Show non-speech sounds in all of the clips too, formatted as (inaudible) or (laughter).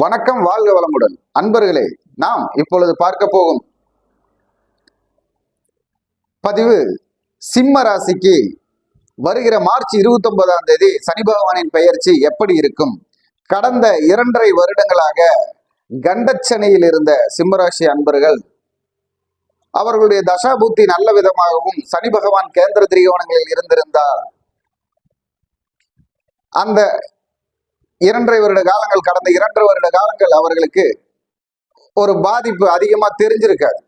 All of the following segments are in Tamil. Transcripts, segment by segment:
வணக்கம் வாழ்க வளமுடன். அன்பர்களே நாம் இப்பொழுது பார்க்க போகும் பதிவு சிம்ம ராசிக்கு வருகிற மார்ச் இருபத்தி ஒன்பதாம் தேதி சனி பகவானின் பெயர்ச்சி எப்படி இருக்கும்? கடந்த இரண்டரை வருடங்களாக கண்டச்சனையில் இருந்த சிம்மராசி அன்பர்கள் அவர்களுடைய தசாபுத்தி நல்ல விதமாகவும் சனி பகவான் கேந்திர திரிகோணங்களில் இருந்திருந்தால் அந்த இரண்டரை வருட காலங்கள் கடந்த இரண்டரை வருட காலங்கள் அவர்களுக்கு ஒரு பாதிப்பு அதிகமாக தெரிஞ்சிருக்காது.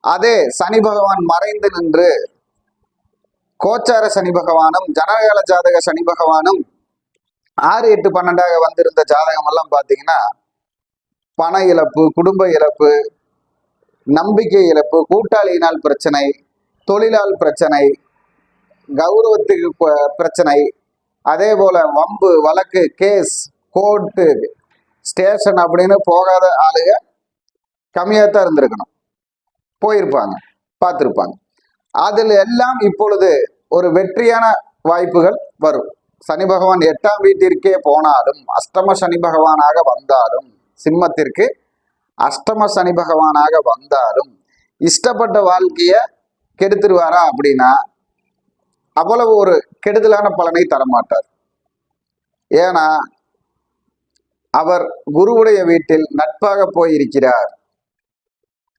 அதே சனி பகவான் மறைந்து நின்று கோச்சார சனி பகவானும் ஜனகால ஜாதக சனி பகவானும் ஆறு எட்டு பன்னெண்டாக வந்திருந்த ஜாதகம் எல்லாம் பார்த்தீங்கன்னா பண இழப்பு குடும்ப இழப்பு நம்பிக்கை இழப்பு கூட்டாளியினால் பிரச்சனை தொழிலால் பிரச்சனை கௌரவத்துக்கு ப- பிரச்சனை அதே போல வம்பு வழக்கு கேஸ் கோர்ட்டு ஸ்டேஷன் அப்படின்னு போகாத ஆளுங்க கம்மியாக தான் இருந்திருக்கணும். போயிருப்பாங்க பார்த்துருப்பாங்க. அதில் எல்லாம் இப்பொழுது ஒரு வெற்றியான வாய்ப்புகள் வரும். சனி பகவான் எட்டாம் வீட்டிற்கே போனாலும் அஷ்டம சனி பகவானாக வந்தாலும் சிம்மத்திற்கு அஷ்டம சனி பகவானாக வந்தாலும் இஷ்டப்பட்ட வாழ்க்கைய கெடுத்துருவாரா அப்படின்னா அவ்வளவு ஒரு கெடுதலான பலனை தரமாட்டார். ஏன்னா அவர் குருவுடைய வீட்டில் நட்பாக போயிருக்கிறார்.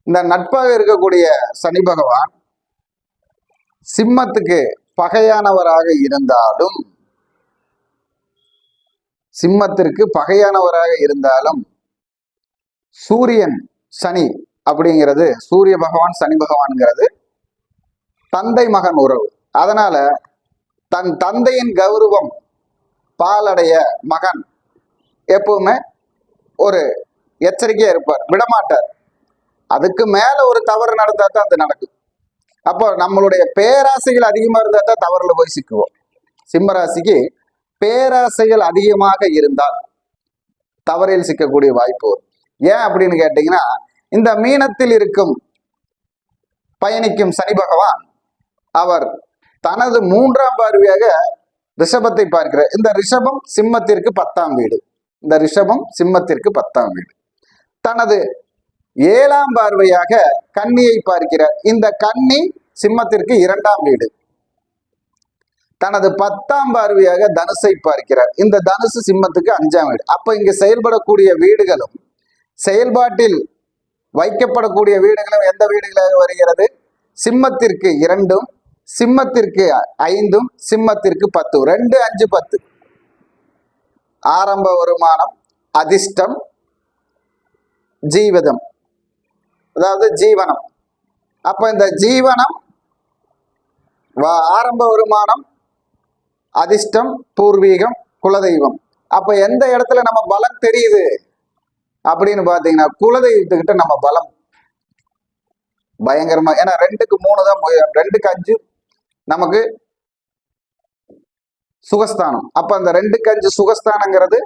இந்த நட்பாக இருக்கக்கூடிய சனி பகவான் சிம்மத்துக்கு பகையானவராக இருந்தாலும் சிம்மத்திற்கு பகையானவராக இருந்தாலும் சூரியன் சனி அப்படிங்கிறது சூரிய பகவான் சனி பகவான்ங்கிறது தந்தை மகன் உறவு. அதனால தன் தந்தையின் கௌரவம் பாலடைய மகன் எப்பவுமே ஒரு எச்சரிக்கையா இருப்பார். விடமாட்டார். அதுக்கு மேல ஒரு தவறு நடந்தா தான் அது நடக்கும். அப்போ நம்மளுடைய பேராசைகள் அதிகமா இருந்தா தான் தவறுல போய் சிக்குவோம். சிம்மராசிக்கு பேராசைகள் அதிகமாக இருந்தால் தவறில் சிக்கக்கூடிய வாய்ப்பு வரும். ஏன் அப்படின்னு கேட்டீங்கன்னா இந்த மீனத்தில் இருக்கும் பயணிக்கும் சனி பகவான் அவர் தனது மூன்றாம் பார்வையாக ரிஷபத்தை பார்க்கிறார். இந்த ரிஷபம் சிம்மத்திற்கு பத்தாம் வீடு. இந்த ரிஷபம் சிம்மத்திற்கு பத்தாம் வீடு. தனது ஏழாம் பார்வையாக கன்னியை பார்க்கிறார். இந்த கன்னி சிம்மத்திற்கு இரண்டாம் வீடு. தனது பத்தாம் பார்வையாக தனுசை பார்க்கிறார். இந்த தனுசு சிம்மத்துக்கு அஞ்சாம் வீடு. அப்ப இங்க செயல்படக்கூடிய வீடுகளும் செயல்பாட்டில் வைக்கப்படக்கூடிய வீடுகளும் எந்த வீடுகளாக வருகிறது? சிம்மத்திற்கு இரண்டும் சிம்மத்திற்கு ஐந்தும் சிம்மத்திற்கு பத்து. ரெண்டு அஞ்சு பத்து. ஆரம்ப வருமானம் அதிர்ஷ்டம் ஜீவிதம். அதாவது ஜீவனம். அப்போ இந்த ஜீவனம் வ- ஆரம்ப வருமானம் அதிர்ஷ்டம் பூர்வீகம் குலதெய்வம். அப்போ எந்த இடத்துல நம்ம பலம் தெரியுது? அப்படின்னு பார்த்தீங்கன்னா குலதெய்வத்துக்கிட்ட நம்ம பலம். பயங்கரமா ஏன்னா ரெண்டுக்கு மூணு தான் ரெண்டுக்கு அஞ்சு நமக்கு சுகஸ்தானம். அப்ப அந்த ரெண்டுக்கு அஞ்சு சுகஸ்தானங்கிறது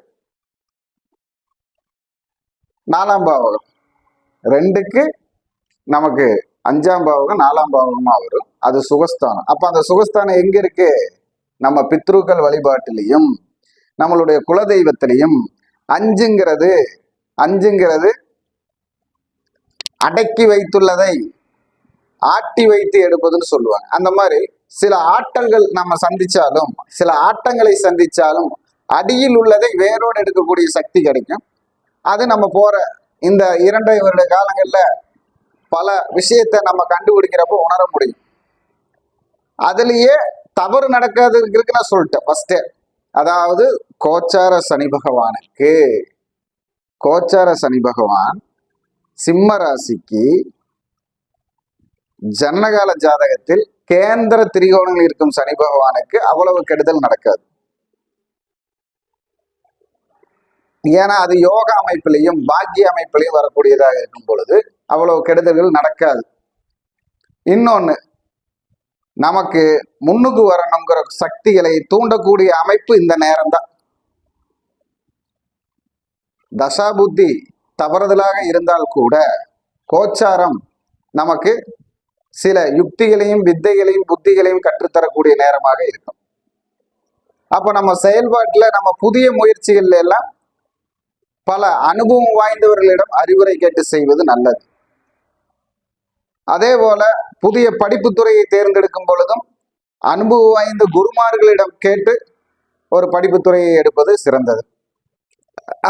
நாலாம் பாவகம். ரெண்டுக்கு நமக்கு அஞ்சாம் பாவகம் நாலாம் பாவகமா வரும். அது சுகஸ்தானம். அப்ப அந்த சுகஸ்தானம் எங்க இருக்கு? நம்ம பித்ருக்கள் வழிபாட்டிலையும் நம்மளுடைய குலதெய்வத்திலையும் அஞ்சுங்கிறது அஞ்சுங்கிறது அடக்கி வைத்துள்ளதை ஆட்டி வைத்து எடுப்பதுன்னு சொல்லுவாங்க. அந்த மாதிரி சில ஆட்டங்கள் நம்ம சந்திச்சாலும் சில ஆட்டங்களை சந்திச்சாலும் அடியில் உள்ளதை வேரோடு எடுக்கக்கூடிய சக்தி கிடைக்கும். அது நம்ம போற இந்த இரண்டரை வருட காலங்கள்ல பல விஷயத்தை நம்ம கண்டுபிடிக்கிறப்போ உணர முடியும். அதுலயே தவறு நடக்காதுங்கிறதுக்கு நான் சொல்லிட்டேன் ஃபர்ஸ்டே அதாவது கோச்சார சனி பகவானுக்கு கோச்சார சனி பகவான் சிம்ம ராசிக்கு ஜன்னகால ஜாதகத்தில் கேந்திர திரிகோணங்கள் இருக்கும் சனி பகவானுக்கு அவ்வளவு கெடுதல் நடக்காது. ஏன்னா அது யோக அமைப்பிலையும் பாக்கிய அமைப்பிலையும் வரக்கூடியதாக இருக்கும் பொழுது அவ்வளவு கெடுதல்கள் நடக்காது. இன்னொன்னு நமக்கு முன்னுக்கு வரணுங்கிற சக்திகளை தூண்டக்கூடிய அமைப்பு இந்த நேரம்தான். தசாபுத்தி தவறுதலாக இருந்தால் கூட கோச்சாரம் நமக்கு சில யுக்திகளையும் வித்தைகளையும் புத்திகளையும் கற்றுத்தரக்கூடிய நேரமாக இருக்கும். அப்ப நம்ம செயல்பாட்டுல நம்ம புதிய முயற்சிகள்ல எல்லாம் பல அனுபவம் வாய்ந்தவர்களிடம் அறிவுரை கேட்டு செய்வது நல்லது. அதே போல புதிய படிப்பு துறையை தேர்ந்தெடுக்கும் பொழுதும் அனுபவம் வாய்ந்த குருமார்களிடம் கேட்டு ஒரு படிப்பு துறையை எடுப்பது சிறந்தது.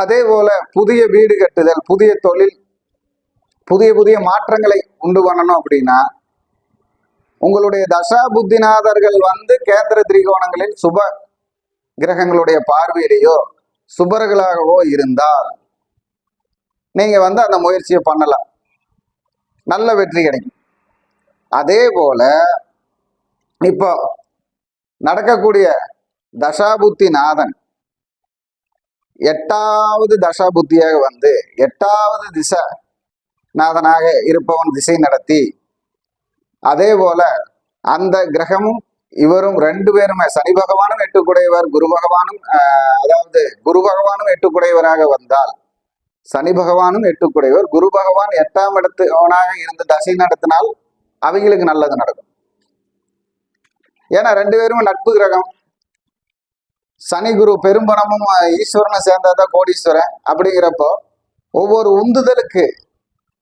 அதே போல புதிய வீடு கட்டுதல் புதிய தொழில் புதிய புதிய மாற்றங்களை உண்டு பண்ணணும் அப்படின்னா உங்களுடைய தசா புத்திநாதர்கள் வந்து கேந்திர திரிகோணங்களில் சுப கிரகங்களுடைய பார்வையிலேயோ சுபர்களாகவோ இருந்தால் நீங்க வந்து அந்த முயற்சியை பண்ணலாம். நல்ல வெற்றி கிடைக்கும். அதே போல இப்போ நடக்கக்கூடிய தசாபுத்தி நாதன் எட்டாவது தசாபுத்தியாக வந்து எட்டாவது திசை நாதனாக இருப்பவன் திசை நடத்தி அதே போல அந்த கிரகமும் இவரும் ரெண்டு பேருமே சனி பகவானும் எட்டுக்குடையவர் குரு பகவானும் ஆஹ், அதாவது குரு பகவானும் எட்டுக்குடையவராக வந்தால் சனி பகவானும் எட்டுக்குடையவர் குரு பகவான் எட்டாம் இடத்துவனாக இருந்து தசை நடத்தினால் அவங்களுக்கு நல்லது நடக்கும். ஏன்னா ரெண்டு பேரும் நட்பு கிரகம். சனி குரு பெரும்பணமும் ஈஸ்வரனை சேர்ந்ததான் கோடீஸ்வரன் அப்படிங்கிறப்போ ஒவ்வொரு உந்துதலுக்கு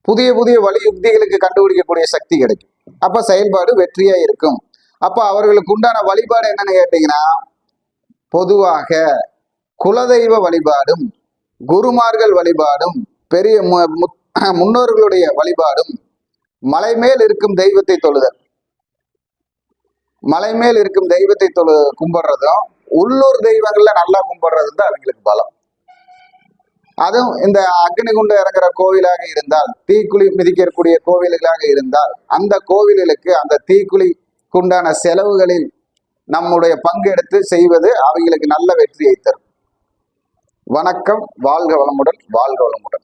புதிய புதிய வழி யுக்திகளுக்கு கண்டுபிடிக்கக்கூடிய சக்தி கிடைக்கும். அப்ப செயல்பாடு வெற்றியா இருக்கும். அப்ப அவர்களுக்கு உண்டான வழிபாடு என்னன்னு கேட்டீங்கன்னா பொதுவாக குலதெய்வ வழிபாடும் குருமார்கள் வழிபாடும் பெரிய (clears throat) முன்னோர்களுடைய வழிபாடும் மலை மேல் இருக்கும் தெய்வத்தை தொழுதல். மலை மேல் இருக்கும் தெய்வத்தை தொழு கும்பிடுறதும் உள்ளூர் தெய்வங்கள்ல நல்லா கும்பிடுறது தான் அவங்களுக்கு பலம். அதுவும் இந்த அக்னி குண்டு இறங்குற கோவிலாக இருந்தால் தீக்குழி மிதிக்கக்கூடிய கோவில்களாக இருந்தால் அந்த கோவில்களுக்கு அந்த தீக்குழிக்கு உண்டான செலவுகளில் நம்முடைய பங்கெடுத்து செய்வது அவங்களுக்கு நல்ல வெற்றியை தரும். வணக்கம் வாழ்க வளமுடன் வாழ்க வளமுடன்.